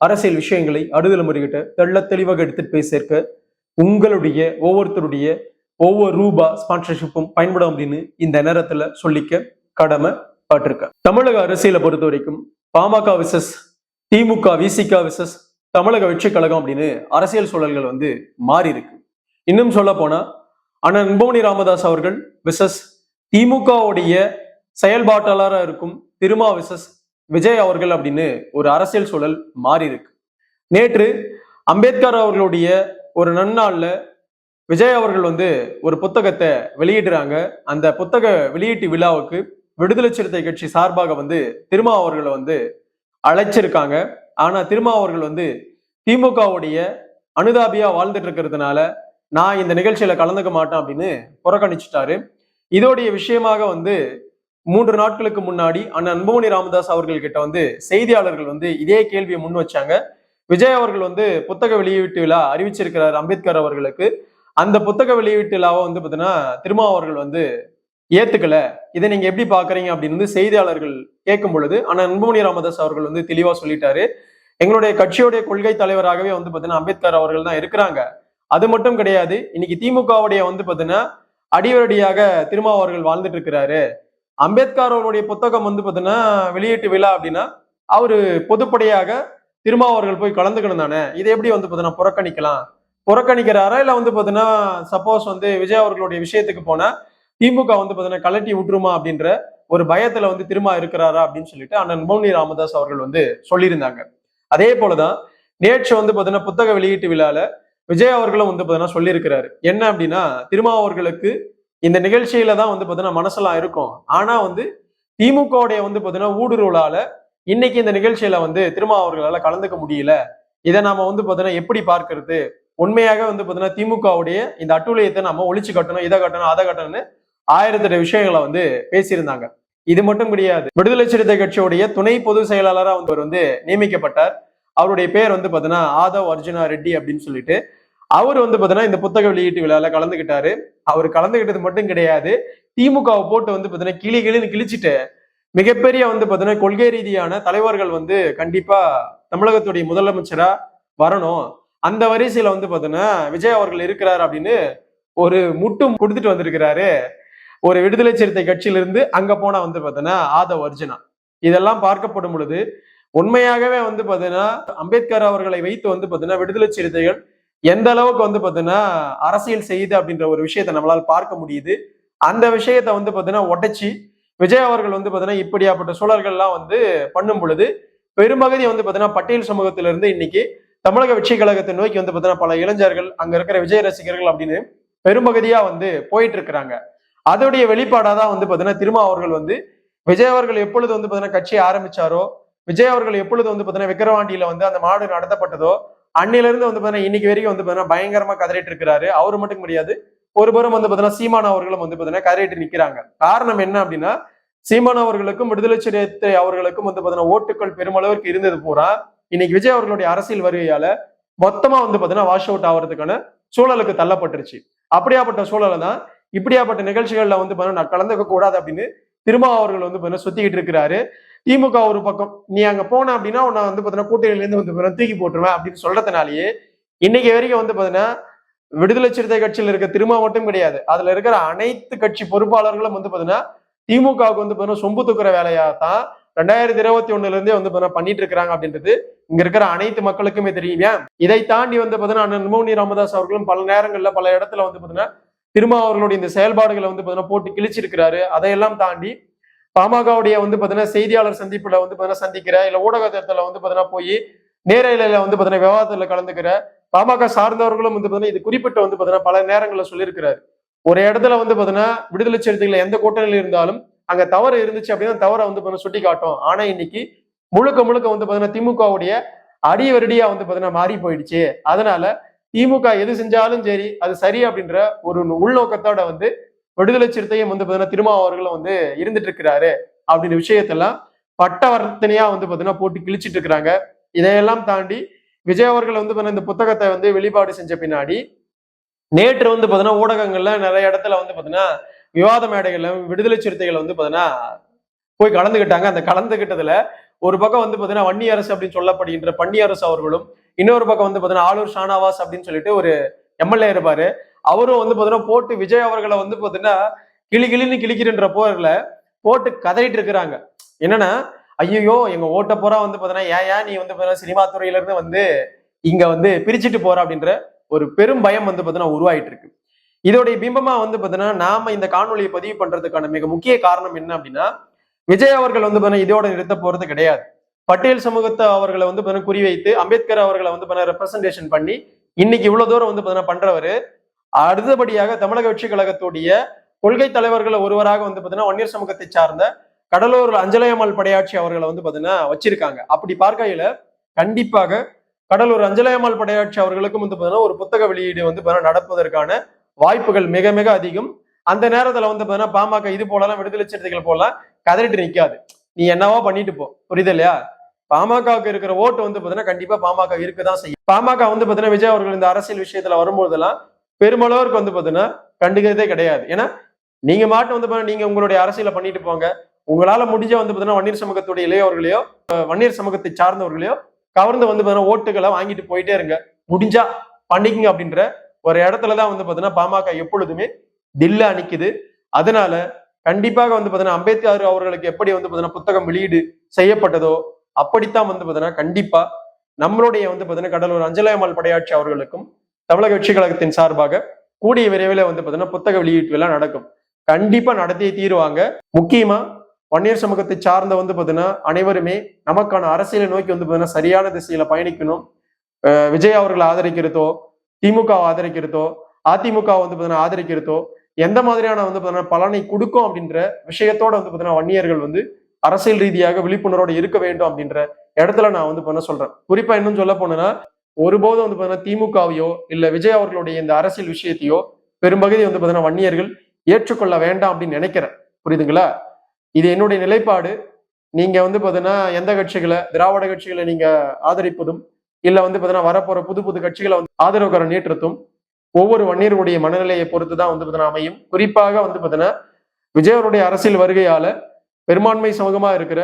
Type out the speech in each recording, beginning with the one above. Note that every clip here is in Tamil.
அரசியல் விஷயங்களை அடுதல முறைகிட்ட தெள்ள தெளிவாக எடுத்துட்டு போய் சேர்க்க உங்களுடைய ஒவ்வொருத்தருடைய ஒவ்வொரு ரூபா ஸ்பான்சர்ஷிப்பும் பயன்படும் அப்படின்னு இந்த நேரத்துல சொல்லிக்க கடமை பட்டிருக்க தமிழக அரசியலை பொறுத்த வரைக்கும் பாமக விசஸ் திமுக விசிக விசஸ் தமிழக வெற்றி கழகம் அப்படின்னு அரசியல் சூழல்கள் வந்து மாறி இருக்கு இன்னும் சொல்ல போனா அண்ணன் அன்புமணி ராமதாஸ் அவர்கள் விசஸ் திமுகவுடைய செயல்பாட்டாளராக இருக்கும் திருமா விசஸ் விஜய் அவர்கள் அப்படின்னு ஒரு அரசியல் சூழல் மாறி இருக்கு நேற்று அம்பேத்கர் அவர்களுடைய ஒரு நன்னாளில் விஜய் அவர்கள் வந்து ஒரு புத்தகத்தை வெளியிடுறாங்க. அந்த புத்தக வெளியீட்டு விழாவுக்கு விடுதலை சிறுத்தை கட்சி சார்பாக வந்து திருமா அவர்களை வந்து அழைச்சிருக்காங்க. ஆனா திருமா அவர்கள் வந்து திமுகவுடைய அனுதாபியா வாழ்ந்துட்டு இருக்கிறதுனால நான் இந்த நிகழ்ச்சியில கலந்துக்க மாட்டேன் அப்படின்னு புறக்கணிச்சிட்டாரு. இதோடைய விஷயமாக வந்து மூன்று நாட்களுக்கு முன்னாடி அண்ணன் அன்பமணி ராமதாஸ் அவர்கள் கிட்ட வந்து செய்தியாளர்கள் வந்து இதே கேள்வியை முன் வச்சாங்க. விஜய் அவர்கள் வந்து புத்தக வெளியீட்டு விழா அறிவிச்சிருக்கிறார் அம்பேத்கர் அவர்களுக்கு. அந்த புத்தக வெளியீட்டு விழாவை வந்து பார்த்தீங்கன்னா திருமா அவர்கள் வந்து ஏத்துக்கல. இதை நீங்க எப்படி பாக்குறீங்க அப்படின்னு வந்து செய்தியாளர்கள் கேட்கும் பொழுது ஆனா அன்புமணி ராமதாஸ் அவர்கள் வந்து தெளிவா சொல்லிட்டாரு. எங்களுடைய கட்சியுடைய கொள்கை தலைவராகவே வந்து பாத்தீங்கன்னா அம்பேத்கர் அவர்கள் தான் இருக்கிறாங்க. அது மட்டும் கிடையாது இன்னைக்கு திமுகவுடைய வந்து பாத்தீங்கன்னா அடிவரடியாக திருமாவர்கள் வாழ்ந்துட்டு இருக்கிறாரு. அம்பேத்கர் அவருடைய புத்தகம் வந்து பார்த்தீங்கன்னா வெளியீட்டு விழா அப்படின்னா அவர் பொதுப்படையாக திருமா அவர்கள் போய் கலந்துக்கணும் தானே? இதை எப்படி வந்து பார்த்தீங்கன்னா புறக்கணிக்கலாம்? புறக்கணிக்கிறாரா? இல்லை வந்து பார்த்தீங்கன்னா சப்போஸ் வந்து விஜய் அவர்களுடைய விஷயத்துக்கு போனால் திமுக வந்து பார்த்தீங்கன்னா கலட்டி விட்டுருமா அப்படின்ற ஒரு பயத்துல வந்து திருமா இருக்கிறாரா அப்படின்னு சொல்லிட்டு அண்ணன் மௌனி ராமதாஸ் அவர்கள் வந்து சொல்லியிருந்தாங்க. அதே போலதான் நேற்று வந்து பார்த்தீங்கன்னா புத்தக வெளியீட்டு விழால விஜய் அவர்களும் வந்து பார்த்தீங்கன்னா சொல்லியிருக்கிறாரு. என்ன அப்படின்னா திருமா அவர்களுக்கு இந்த நிகழ்ச்சியில தான் வந்து பார்த்தீங்கன்னா மனசெல்லாம் இருக்கும். ஆனா வந்து திமுகவுடைய வந்து பார்த்தீங்கன்னா ஊடுருவலால இன்னைக்கு இந்த நிகழ்ச்சியில வந்து திருமா அவர்களால் கலந்துக்க முடியல. இதை நாம வந்து பார்த்தீங்கன்னா எப்படி பார்க்கறது? உண்மையாக வந்து பார்த்தீங்கன்னா திமுகவுடைய இந்த அட்டுழியத்தை நம்ம ஒழிச்சு கட்டணும் இதை கட்டணும் அதை கட்டணும்னு ஆயிரத்தெட்டு விஷயங்களை வந்து பேசியிருந்தாங்க. இது மட்டும் கிடையாது. விடுதலை சிறுத்தை கட்சியுடைய துணை பொதுச் செயலாளராக வந்து வந்து நியமிக்கப்பட்டார். அவருடைய பேர் வந்து பார்த்தீங்கன்னா ஆதவ் அர்ஜுனா ரெட்டி அப்படின்னு சொல்லிட்டு அவர் வந்து பாத்தீங்கன்னா இந்த புத்தக வெளியீட்டு விழால கலந்துகிட்டாரு. அவர் கலந்துக்கிட்டது மட்டும் கிடையாது திமுகவை போட்டு வந்து பார்த்தீங்கன்னா கிளி கிளின்னு கிழிச்சிட்டு மிகப்பெரிய வந்து பாத்தீங்கன்னா கொள்கை ரீதியான தலைவர்கள் வந்து கண்டிப்பா தமிழகத்துடைய முதலமைச்சரா வரணும். அந்த வரிசையில வந்து பார்த்தீங்கன்னா விஜய் அவர்கள் இருக்கிறார் அப்படின்னு ஒரு முட்டும் கொடுத்துட்டு வந்திருக்கிறாரு. ஒரு விடுதலை சிறுத்தை கட்சியிலிருந்து அங்க போனா வந்து பாத்தீங்கன்னா ஆதவ் அர்ஜுனா. இதெல்லாம் பார்க்கப்படும் பொழுது உண்மையாகவே வந்து பாத்தீங்கன்னா அம்பேத்கர் அவர்களை வைத்து வந்து பார்த்தீங்கன்னா விடுதலை சிறுத்தைகள் எந்த அளவுக்கு வந்து பார்த்தீங்கன்னா அரசியல் செய்யுது அப்படின்ற ஒரு விஷயத்தை நம்மளால் பார்க்க முடியுது. அந்த விஷயத்த வந்து பார்த்தீங்கன்னா உடைச்சி விஜய் அவர்கள் வந்து பார்த்தீங்கன்னா இப்படியாப்பட்ட சூழல்கள்லாம் வந்து பண்ணும் பொழுது பெரும்பகுதி வந்து பார்த்தீங்கன்னா பட்டியல் சமூகத்திலிருந்து இன்னைக்கு தமிழக வெற்றி கழகத்தை நோக்கி வந்து பார்த்தீங்கன்னா பல இளைஞர்கள் அங்க இருக்கிற விஜய் ரசிகர்கள் அப்படின்னு பெரும்பகுதியா வந்து போயிட்டு இருக்கிறாங்க. அதோடைய வெளிப்பாடாக தான் வந்து பார்த்தீங்கன்னா திருமா அவர்கள் வந்து விஜய் அவர்கள் எப்பொழுது வந்து பார்த்தீங்கன்னா கட்சியை ஆரம்பிச்சாரோ விஜய் அவர்கள் எப்பொழுது வந்து பார்த்தீங்கன்னா விக்கிரவாண்டியில வந்து அந்த மாடு நடத்தப்பட்டதோ அன்னிலிருந்து வந்து பார்த்தீங்கன்னா இன்னைக்கு வரைக்கும் வந்து பார்த்தீங்கன்னா பயங்கரமா கதறிட்டு இருக்கிறாரு. அவரு மட்டும் முடியாது ஒரு புறம் வந்து பார்த்தீங்கன்னா சீமான் அவர்களும் வந்து பார்த்தீங்கன்னா கதறிட்டு நிக்கிறாங்க. காரணம் என்ன அப்படின்னா சீமான் அவர்களுக்கும் விடுதலை சிறுத்தை அவர்களுக்கும் வந்து பார்த்தீங்கன்னா ஓட்டுகள் பெருமளவிற்கு இருந்தது பூரா. இன்னைக்கு விஜய் அவர்களுடைய அரசியல் வருகையால மொத்தமா வந்து பார்த்தீங்கன்னா வாஷ் அவுட் ஆகிறதுக்கான சூழலுக்கு தள்ளப்பட்டுருச்சு. அப்படியாப்பட்ட சூழலை தான் இப்படியாப்பட்ட நிகழ்ச்சிகள்ல வந்து பார்த்தீங்கன்னா நான் கலந்துக்க கூடாது அப்படின்னு திரும்ப அவர்கள் வந்து பார்த்தீங்கன்னா சுத்திக்கிட்டு இருக்கிறாரு. திமுக ஒரு பக்கம் நீ அங்க போன அப்படின்னா உன்னை வந்து பார்த்தீங்கன்னா கூட்டணியில இருந்து வந்து தூக்கி போட்டுருவேன் அப்படின்னு சொல்றதுனாலயே இன்னைக்கு வரைக்கும் வந்து பார்த்தீங்கன்னா விடுதலை சிறுத்தை கட்சியில் இருக்க திருமா மட்டும் கிடையாது. அதுல இருக்கிற அனைத்து கட்சி பொறுப்பாளர்களும் வந்து பார்த்தீங்கன்னா திமுகவுக்கு வந்து பார்த்தீங்கன்னா சொம்பு தூக்குற வேலையா தான் ரெண்டாயிரத்தி இருபத்தி ஒண்ணுல இருந்தே வந்து பார்த்தீங்கன்னா பண்ணிட்டு இருக்கிறாங்க அப்படின்றது இங்க இருக்கிற அனைத்து மக்களுக்குமே தெரியும். ஏன்? இதை தாண்டி வந்து பார்த்தீங்கன்னா அண்ணன் ராமதாஸ் அவர்களும் பல நேரங்கள்ல பல இடத்துல வந்து பார்த்தீங்கன்னா திருமா அவர்களுடைய இந்த செயல்பாடுகளை வந்து பார்த்தீங்கன்னா போட்டு கிழிச்சிருக்கிறாரு. அதையெல்லாம் தாண்டி பாமகவுடைய வந்து பார்த்தீங்கன்னா செய்தியாளர் சந்திப்பில் வந்து பார்த்தீங்கன்னா சந்திக்கிற இல்லை ஊடகத்துல வந்து பார்த்தீங்கன்னா போய் நேரலையில வந்து பார்த்தீங்கன்னா விவாதத்தில் கலந்துக்கிற பாமக சார்ந்தவர்களும் வந்து பார்த்தீங்கன்னா இது குறிப்பிட்ட வந்து பார்த்தீங்கன்னா பல நேரங்களில் சொல்லியிருக்கிறாரு ஒரு இடத்துல வந்து பார்த்தீங்கன்னா விடுதலை சிறுத்தைகள் எந்த கூட்டணியில் இருந்தாலும் அங்க தவறு இருந்துச்சு அப்படின்னா தவறை வந்து பார்த்தீங்கன்னா சுட்டி காட்டும் ஆனா இன்னைக்கு முழுக்க முழுக்க வந்து பார்த்தீங்கன்னா திமுகவுடைய அடி வருடியா வந்து பாத்தீங்கன்னா மாறி போயிடுச்சு அதனால திமுக எது செஞ்சாலும் சரி அது சரி அப்படின்ற ஒரு உள்நோக்கத்தோட வந்து விடுதலை சிறுத்தையும் வந்து பார்த்தீங்கன்னா திருமாவர்களும் வந்து இருந்துட்டு இருக்கிறாரு அப்படின்ற விஷயத்தெல்லாம் பட்டவர்த்தனையா வந்து பார்த்தீங்கன்னா போட்டு கிழிச்சிட்டு இருக்கிறாங்க இதையெல்லாம் தாண்டி விஜய் அவர்கள் வந்து இந்த புத்தகத்தை வந்து வெளிப்பாடு செஞ்ச பின்னாடி நேற்று வந்து பார்த்தீங்கன்னா ஊடகங்கள்ல நிறைய இடத்துல வந்து பார்த்தீங்கன்னா விவாத மேடைகள்ல விடுதலை சிறுத்தைகள் வந்து பார்த்தீங்கன்னா போய் கலந்துக்கிட்டாங்க அந்த கலந்துகிட்டதுல ஒரு பக்கம் வந்து பார்த்தீங்கன்னா வன்னி அரசு அப்படின்னு சொல்லப்படுகின்ற பன்னி அரசு அவர்களும் இன்னொரு பக்கம் வந்து பார்த்தீங்கன்னா ஆளூர் ஷானாவாஸ் அப்படின்னு சொல்லிட்டு ஒரு எம்எல்ஏ இருப்பாரு. அவரும் வந்து பார்த்தீங்கன்னா போட்டு விஜய் அவர்களை வந்து பார்த்தீங்கன்னா கிளி கிளின்னு கிளிக்கிறன்ற போர்ல போட்டு கதறிட்டு இருக்கிறாங்க. என்னன்னா ஐயோ எங்க ஓட்ட போறா வந்து பார்த்தீங்கன்னா ஏன் ஏன் நீ வந்து பார்த்தீங்கன்னா சினிமா துறையில இருந்து வந்து இங்க வந்து பிரிச்சுட்டு போற அப்படின்ற ஒரு பெரும் பயம் வந்து பார்த்தீங்கன்னா உருவாயிட்டு இருக்கு. இதோடைய பிம்பமா வந்து பார்த்தீங்கன்னா நாம இந்த காணொலியை பதிவு பண்றதுக்கான மிக முக்கிய காரணம் என்ன அப்படின்னா விஜய் அவர்கள் வந்து பார்த்தீங்கன்னா இதோட நிறுத்த போறது கிடையாது. பட்டேல் சமூகத்தை அவர்களை வந்து குறிவைத்து அம்பேத்கர் அவர்களை வந்து பாத்தீங்கன்னா ரெப்ரசன்டேஷன் பண்ணி இன்னைக்கு இவ்வளவு தூரம் வந்து பார்த்தீங்கன்னா பண்றவரு அடுத்தபடியாக தமிழக வெற்றி கழகத்துடைய கொள்கை தலைவர்கள் ஒருவராக வந்து பாத்தீங்கன்னா வன்னியர் சமூகத்தை சார்ந்த கடலூர் அஞ்சலையம்மாள் படையாட்சி அவர்களை வந்து பாத்தீங்கன்னா வச்சிருக்காங்க. அப்படி பார்க்கையில கண்டிப்பாக கடலூர் அஞ்சலையம்மாள் படையாட்சி அவர்களுக்கும் வந்து பாத்தீங்கன்னா ஒரு புத்தக வெளியீடு வந்து பாத்தீங்கன்னா நடப்பதற்கான வாய்ப்புகள் மிக மிக அதிகம். அந்த நேரத்துல வந்து பாத்தீங்கன்னா பாமக இது போலலாம் விடுதலை சிறுத்தைகள் போல கதறிட்டு நிக்காது. நீ என்னவோ பண்ணிட்டு போ. புரியுது இல்லையா? பாமகவுக்கு இருக்கிற ஓட்டு வந்து பாத்தீங்கன்னா கண்டிப்பா பாமக இருக்குதான் செய்யும். பாமக வந்து பாத்தீங்கன்னா விஜய் அவர்கள் இந்த அரசியல் விஷயத்துல வரும்போதெல்லாம் பெருமளவுக்கு வந்து பார்த்தீங்கன்னா கண்டுக்கிறதே கிடையாது. ஏன்னா நீங்க மாட்டு வந்து நீங்க உங்களுடைய அரசியலை பண்ணிட்டு போங்க. உங்களால முடிஞ்ச வந்து பார்த்தீங்கன்னா வன்னியர் சமூகத்துடைய இளையவர்களையோ வன்னியர் சமூகத்தை சார்ந்தவர்களையோ கவர்ந்து வந்து பார்த்தீங்கன்னா ஓட்டுகளை வாங்கிட்டு போயிட்டே இருங்க. முடிஞ்சா பண்ணிக்கங்க அப்படின்ற ஒரு இடத்துலதான் வந்து பார்த்தீங்கன்னா பாமக எப்பொழுதுமே தில்லா நிக்குது அதனால கண்டிப்பாக வந்து பார்த்தீங்கன்னா அம்பேத்கர் அவர்களுக்கு எப்படி வந்து பார்த்தீங்கன்னா புத்தகம் வெளியீடு செய்யப்பட்டதோ அப்படித்தான் வந்து பார்த்தீங்கன்னா கண்டிப்பா நம்மளுடைய வந்து பார்த்தீங்கன்னா கடலூர் அஞ்சலயம்மாள் படையாட்சி அவர்களுக்கும் தமிழக வெற்றி கழகத்தின் சார்பாக கூடிய விரைவில் வந்து பாத்தீங்கன்னா புத்தக வெளியீட்டு விழா நடக்கும். கண்டிப்பா நடத்தியே தீருவாங்க. முக்கியமா வன்னியர் சமூகத்தை சார்ந்த வந்து பாத்தீங்கன்னா அனைவருமே நமக்கான அரசியலை நோக்கி வந்து பாத்தீங்கன்னா சரியான திசையில பயணிக்கணும். விஜய் அவர்களை ஆதரிக்கிறதோ திமுகவை ஆதரிக்கிறதோ அதிமுக வந்து பாத்தீங்கன்னா ஆதரிக்கிறதோ எந்த மாதிரியான வந்து பாத்தீங்கன்னா பலனை கொடுக்கும் அப்படின்ற விஷயத்தோட வந்து பாத்தீங்கன்னா வன்னியர்கள் வந்து அரசியல் ரீதியாக விழிப்புணர்வோடு இருக்க வேண்டும் அப்படின்ற இடத்துல நான் வந்து பண்ண சொல்றேன். குறிப்பா இன்னும் சொல்ல போனேன்னா ஒருபோதும் வந்து பார்த்தீங்கன்னா திமுகவையோ இல்லை விஜய் அவர்களுடைய இந்த அரசியல் விஷயத்தையோ பெரும்பகுதி வந்து பார்த்தீங்கன்னா வன்னியர்கள் ஏற்றுக்கொள்ள வேண்டாம் அப்படின்னு நினைக்கிறேன். புரியுதுங்களா? இது என்னுடைய நிலைப்பாடு. நீங்க வந்து பார்த்தீங்கன்னா எந்த கட்சிகளை திராவிட கட்சிகளை நீங்க ஆதரிப்பதும் இல்லை வந்து பார்த்தீங்கன்னா வரப்போற புது புது கட்சிகளை வந்து ஆதரவுக்கார நீட்டுறதும் ஒவ்வொரு வன்னியர்களுடைய மனநிலையை பொறுத்து தான் வந்து பார்த்தீங்கன்னா அமையும். குறிப்பாக வந்து பார்த்தீங்கன்னா விஜய் அவருடைய அரசியல் வருகையால பெரும்பான்மை சமூகமா இருக்கிற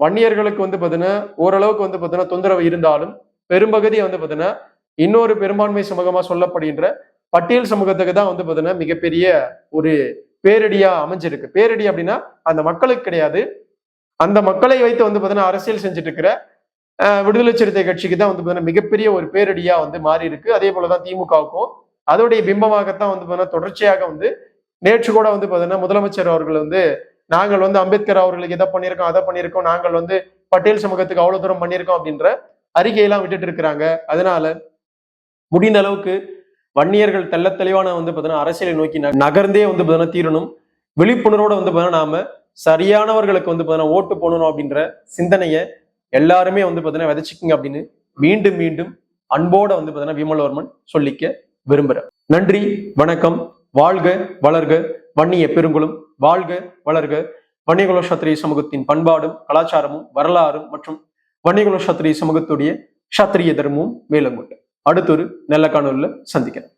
வன்னியர்களுக்கு வந்து பார்த்தீங்கன்னா ஓரளவுக்கு வந்து பார்த்தீங்கன்னா தொந்தரவு இருந்தாலும் பெரும்பகுதியை வந்து பார்த்தீங்கன்னா இன்னொரு பெரும்பான்மை சமூகமாக சொல்லப்படுகின்ற பட்டியல் சமூகத்துக்கு தான் வந்து பார்த்தீங்கன்னா மிகப்பெரிய ஒரு பேரடியா அமைஞ்சிருக்கு. பேரடி அப்படின்னா அந்த மக்களுக்கு கிடையாது. அந்த மக்களை வைத்து வந்து பார்த்தீங்கன்னா அரசியல் செஞ்சுட்டு இருக்கிற விடுதலை சிறுத்தை கட்சிக்கு தான் வந்து பார்த்தீங்கன்னா மிகப்பெரிய ஒரு பேரடியா வந்து மாறி இருக்கு அதே போலதான் திமுகவுக்கும். அதோடைய பிம்பமாகத்தான் வந்து பார்த்தீங்கன்னா தொடர்ச்சியாக வந்து நேற்று கூட வந்து பார்த்தீங்கன்னா முதலமைச்சர் அவர்கள் வந்து நாங்கள் வந்து அம்பேத்கர் அவர்களுக்கு இதை பண்ணியிருக்கோம் அதை பண்ணியிருக்கோம் நாங்கள் வந்து பட்டேல் சமூகத்துக்கு அவ்வளவு தூரம் பண்ணியிருக்கோம் அப்படின்ற அறிக்கையெல்லாம் விட்டுட்டு இருக்கிறாங்க. அதனால முடிந்த அளவுக்கு வன்னியர்கள் தெள்ள தெளிவான வந்து பார்த்தீங்கன்னா அரசியலை நோக்கி ந- நகர்ந்தே வந்து பார்த்தீங்கன்னா தீரணும். விழிப்புணர்வோட வந்து பார்த்தீங்கன்னா நாம சரியானவர்களுக்கு வந்து பார்த்தீங்கன்னா ஓட்டு போடணும் அப்படின்ற சிந்தனையை எல்லாருமே வந்து பார்த்தீங்கன்னா விதைச்சிக்கிங்க அப்படின்னு மீண்டும் மீண்டும் அன்போட வந்து பார்த்தீங்கன்னா விமலவர்மன் சொல்லிக்க விரும்புகிறேன் நன்றி வணக்கம். வாழ்க வளர்க. வன்னிய பெருங்குளம். வாழ்க வளர்க. வன்னியகுல சத்திரிய சமூகத்தின் பண்பாடும் கலாச்சாரமும் வரலாறும் மற்றும் வன்னியகுல சத்திரிய சமூகத்துடைய சத்திரிய தர்மமும் மேலங்கொண்டு அடுத்தொரு நல்ல காணொலியில் சந்திக்கிறேன்